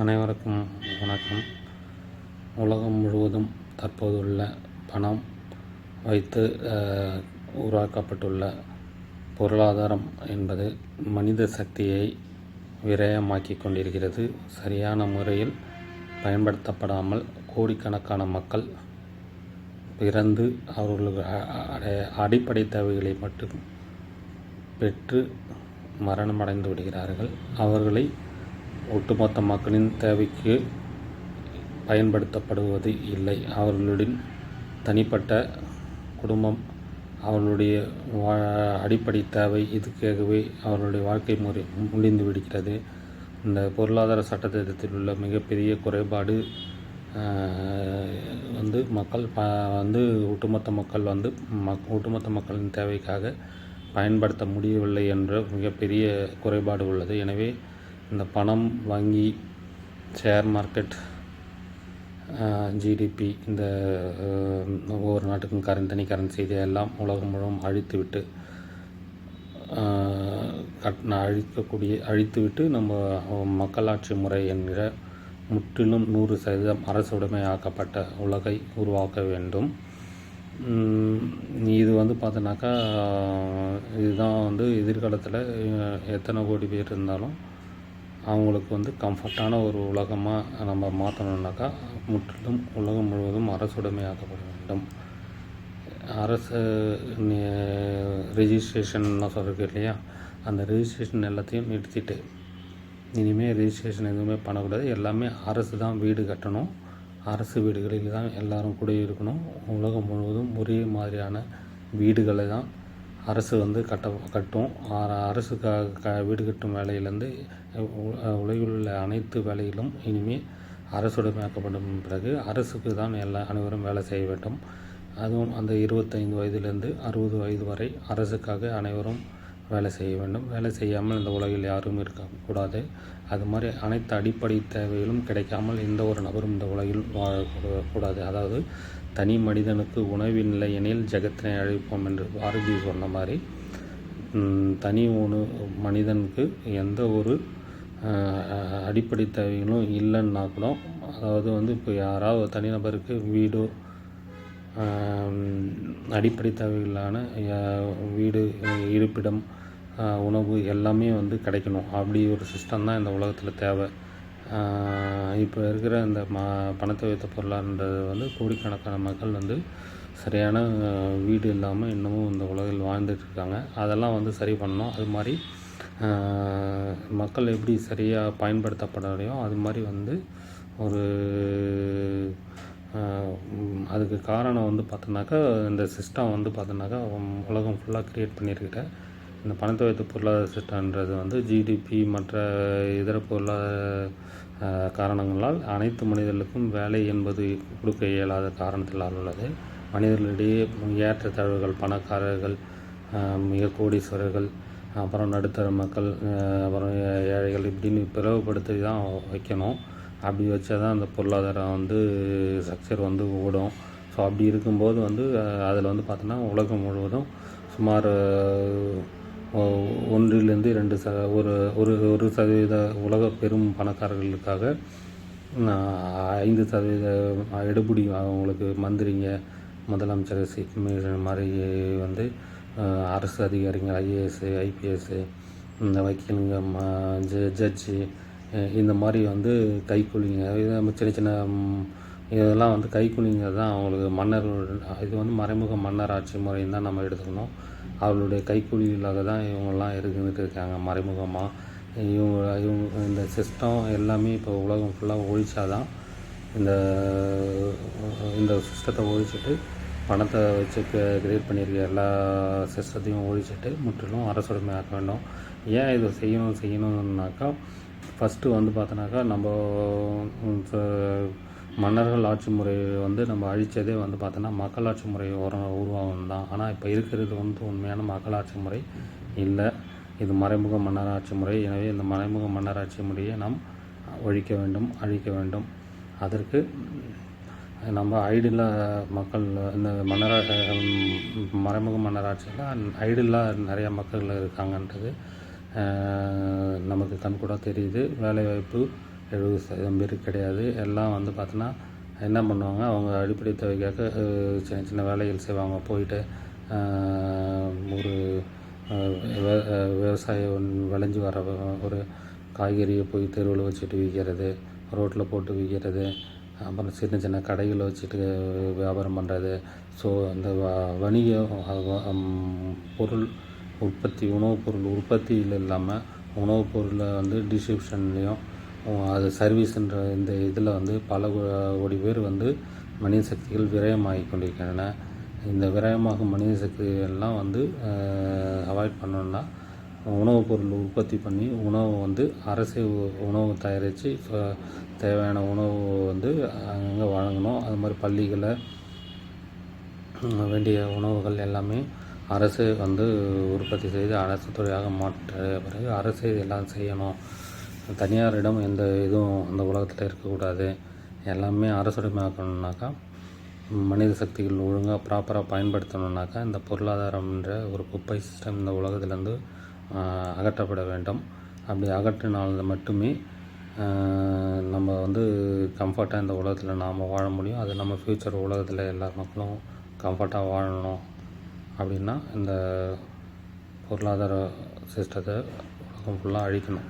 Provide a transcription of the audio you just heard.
அனைவருக்கும் வணக்கம். உலகம் முழுவதும் தற்போதுள்ள பணம் வைத்து உருவாக்கப்பட்டுள்ள பொருளாதாரம் என்பது மனித சக்தியை விரயமாக்கி கொண்டிருக்கிறது. சரியான முறையில் பயன்படுத்தப்படாமல் கோடிக்கணக்கான மக்கள் பிறந்து அவர்களுக்கு அடிப்படை தேவைகளை மட்டும் பெற்று மரணமடைந்து விடுகிறார்கள். அவர்களை ஒட்டுமொத்த மக்களின் தேவைக்கு பயன்படுத்தப்படுவது இல்லை. அவர்களுடன் தனிப்பட்ட குடும்பம் அவர்களுடைய வா அடிப்படை தேவை இதுக்காகவே அவர்களுடைய வாழ்க்கை முறை முடிந்து விடுகிறது. இந்த பொருளாதார சட்டத்திட்டத்தில் உள்ள மிகப்பெரிய குறைபாடு வந்து மக்கள் ப வந்து ஒட்டுமொத்த மக்கள் வந்து மக் ஒட்டுமொத்த மக்களின் தேவைக்காக பயன்படுத்த முடியவில்லை என்ற மிகப்பெரிய குறைபாடு உள்ளது. எனவே இந்த பணம் வங்கி ஷேர் மார்க்கெட் ஜிடிபி இந்த ஒவ்வொரு நாட்டுக்கும் கரண்ட் தனி கரன்சி இதையெல்லாம் உலகம் முழுவதும் அழித்துவிட்டு கட் அழிக்கக்கூடிய அழித்துவிட்டு நம்ம மக்களாட்சி முறை என்கிற முற்றிலும் நூறு சதவீதம் அரசுடைமையாக்கப்பட்ட உலகை உருவாக்க வேண்டும். இது வந்து பார்த்தோன்னாக்கா இதுதான் வந்து எதிர்காலத்தில் எத்தனை கோடி பேர் இருந்தாலும் அவங்களுக்கு வந்து கம்ஃபர்ட்டான ஒரு உலகமாக நம்ம மாற்றணுன்னாக்கா முற்றிலும் உலகம் முழுவதும் அரசுடைமையாக்கப்பட வேண்டும். அரசு ரிஜிஸ்ட்ரேஷன்லாம் சொல்லிருக்கு இல்லையா? அந்த ரிஜிஸ்ட்ரேஷன் எல்லாத்தையும் நிறுத்திட்டு இனிமேல் ரிஜிஸ்ட்ரேஷன் எதுவுமே பண்ணக்கூடாது. எல்லாமே அரசு தான் வீடு கட்டணும். அரசு வீடுகளில் தான் எல்லாரும் குடியிருக்கணும். உலகம் முழுவதும் ஒரே மாதிரியான வீடுகளை தான் அரசு வந்து கட்ட கட்டும். அரசு க க வீடு கட்டும் வேலையிலேருந்து உலகில் உள்ள அனைத்து வேலைகளும் இனிமேல் அரசுடைமையாக்கப்படும் பிறகு அரசுக்கு தான் எல்லா அனைவரும் வேலை செய்ய வேண்டும். அதுவும் அந்த இருபத்தைந்து வயதிலிருந்து அறுபது வயது வரை அரசுக்காக அனைவரும் வேலை செய்ய வேண்டும். வேலை செய்யாமல் இந்த உலகில் யாரும் இருக்கக்கூடாது. அது மாதிரி அனைத்து அடிப்படை தேவைகளும் கிடைக்காமல் எந்த ஒரு நபரும் இந்த உலகில் வாழக்கூடாது அதாவது தனி மனிதனுக்கு உணவில்லை எனில் ஜெகத்தினை அழைப்போம் என்று பாரதி சொன்ன மாதிரி தனி உணவு மனிதனுக்கு எந்த ஒரு அடிப்படை தேவைகளும் இல்லைன்னா கூட அதாவது வந்து இப்போ யாராவது தனிநபருக்கு வீடோ அடிப்படை தேவைகளான வீடு இருப்பிடம் உணவு எல்லாமே வந்து கிடைக்கணும். அப்படி ஒரு சிஸ்டம் தான் இந்த உலகத்தில் தேவை. இப்போ இருக்கிற இந்த ம பணத்தை வைத்த பொருளான்றது வந்து கோடிக்கணக்கான மக்கள் வந்து சரியான வீடு இல்லாமல் இன்னமும் இந்த உலகில் வாழ்ந்துட்டுருக்காங்க அதெல்லாம் வந்து சரி பண்ணணும். அது மாதிரி மக்கள் எப்படி சரியாக பயன்படுத்தப்படலையோ அது மாதிரி வந்து ஒரு அதுக்கு காரணம் வந்து பார்த்தோன்னாக்கா இந்த சிஸ்டம் வந்து பார்த்தோன்னாக்கா உலகம் ஃபுல்லாக க்ரியேட் பண்ணியிருக்கிற இந்த பணத்தை வைத்த பொருளாதார சிஸ்டம்ன்றது வந்து ஜிடிபி மற்ற இதர பொருளாதார காரணங்களால் அனைத்து மனிதர்களுக்கும் வேலை என்பது கொடுக்க இயலாத காரணத்தினால் உள்ளது. மனிதர்களிடையே ஏற்றத்தாழ்வுகள் பணக்காரர்கள் மிக கோடீஸ்வரர்கள் அப்புறம் நடுத்தர மக்கள் அப்புறம் ஏழைகள் இப்படின்னு பிளவுபடுத்தி தான் வைக்கணும். அப்படி வச்சா தான் அந்த பொருளாதாரம் வந்து ஸ்ட்ரக்சர் வந்து ஓடும். ஸோ அப்படி இருக்கும்போது வந்து அதில் வந்து பார்த்தோன்னா உலகம் முழுவதும் சுமார் ஒன்றிலேருந்து ஒன்றிலிருந்து ரெண்டு ச ஒரு ஒரு ஒரு சதவீத உலக பெரும் பணக்காரர்களுக்காக ஐந்து சதவீத எடுபடி அவங்களுக்கு மந்திரிங்க முதலமைச்சர் சீஃப் மினிஸ்டர் மாதிரி வந்து அரசு அதிகாரிங்க ஐஏஎஸ்ஸு ஐபிஎஸ்ஸு இந்த வக்கீலுங்க ம ஜ ஜட்ஜு இந்த மாதிரி வந்து கைக்கூலிங்க இது சின்ன சின்ன இதெல்லாம் வந்து கைக்கூலிங்க தான் அவங்களுக்கு மன்னர் இது வந்து மறைமுக மன்னர் ஆட்சி முறைன்னு தான் நம்ம எடுத்துக்கணும். அவர்களுடைய கைக்கூலிகளாக தான் இவங்கெல்லாம் இருந்துட்டு இருக்காங்க மறைமுகமாக இவங்க இவங்க இந்த சிஸ்டம் எல்லாமே இப்போ உலகம் ஃபுல்லாக ஒழிச்சாதான் இந்த இந்த சிஸ்டத்தை ஒழிச்சிட்டு பணத்தை வச்சு கிரியேட் பண்ணியிருக்க எல்லா சிஸ்டத்தையும் ஒழிச்சிட்டு முற்றிலும் அரசுடைமை ஆக்க வேண்டும். ஏன் இதை செய்யணும் செய்யணும்னாக்கா ஃபஸ்ட்டு வந்து பார்த்தோன்னாக்கா நம்ம ச- மன்னர்கள் ஆட்சி முறை வந்து நம்ம அழித்ததே வந்து பார்த்தோன்னா மக்களாட்சி முறை உர உருவாகும் தான் ஆனால் இப்போ இருக்கிறது வந்து உண்மையான மக்களாட்சி முறை இல்லை. இது மறைமுக மன்னராட்சி முறை. எனவே இந்த மறைமுக மன்னராட்சி முறையை நாம் ஒழிக்க வேண்டும் அழிக்க வேண்டும். அதற்கு நம்ம ஐடில்லா மக்கள் இந்த மன்னரா மறைமுக மன்னராட்சியில் ஐடில்லா நிறையா மக்கள் இருக்காங்கன்றது நமக்கு கண்கூட தெரியுது. வேலைவாய்ப்பு எழுபது சதவீதம் பேர் கிடையாது. எல்லாம் வந்து பார்த்தோன்னா என்ன பண்ணுவாங்க? அவங்க அடிப்படை தேவைக்காக சின்ன சின்ன வேலைகள் செய்வாங்க. போயிட்டு ஒரு விவசாயம் விளைஞ்சி வர ஒரு காய்கறியை போய் தெருவில் வச்சுட்டு விற்கிறது ரோட்டில் போட்டு விற்கிறது அப்புறம் சின்ன சின்ன கடைகளை வச்சுட்டு வியாபாரம் பண்ணுறது ஸோ அந்த வ- வணிக பொருள் உற்பத்தி உணவுப் பொருள் உற்பத்தியில் இல்லாமல் உணவுப் பொருளை வந்து டிஸ்ட்ரிபியூஷன்லேயும் அது சர்வீஸ்ன்ற இந்த இதில் வந்து பல கோ- கோடி பேர் வந்து மனித சக்திகள் விரயமாகி கொண்டிருக்கின்றன. இந்த விரயமாகும் மனித சக்திகள்லாம் வந்து அவாய்ட் பண்ணணும்னா உணவுப் பொருள் உற்பத்தி பண்ணி உணவு வந்து அரசே உ- உணவு தயாரித்து தேவையான உணவு வந்து அங்கே வழங்கணும். அது மாதிரி பள்ளிகளை வேண்டிய உணவுகள் எல்லாமே அரசு வந்து உற்பத்தி செய்து அரசு துறையாக மாற்ற பிறகு அரசு இதெல்லாம் செய்யணும். தனியாரிடம் எந்த இதுவும் அந்த உலகத்தில் இருக்கக்கூடாது. எல்லாமே அரசுடைமையாக்கணுன்னாக்கா மனித சக்திகள் ஒழுங்காக ப்ராப்பராக பயன்படுத்தணுன்னாக்கா இந்த பொருளாதாரம்ன்ற ஒரு குப்பை சிஸ்டம் இந்த உலகத்திலேருந்து அகற்றப்பட வேண்டும். அப்படி அகற்றினால் மட்டுமே நம்ம வந்து கம்ஃபர்ட்டாக இந்த உலகத்தில் நாம் வாழ முடியும். அது நம்ம ஃப்யூச்சர் உலகத்தில் எல்லா மக்களும் கம்ஃபர்ட்டாக வாழணும். அப்படின்னா இந்த பொருளாதார சிஸ்டத்தை உலகம் ஃபுல்லாக அழிக்கணும்.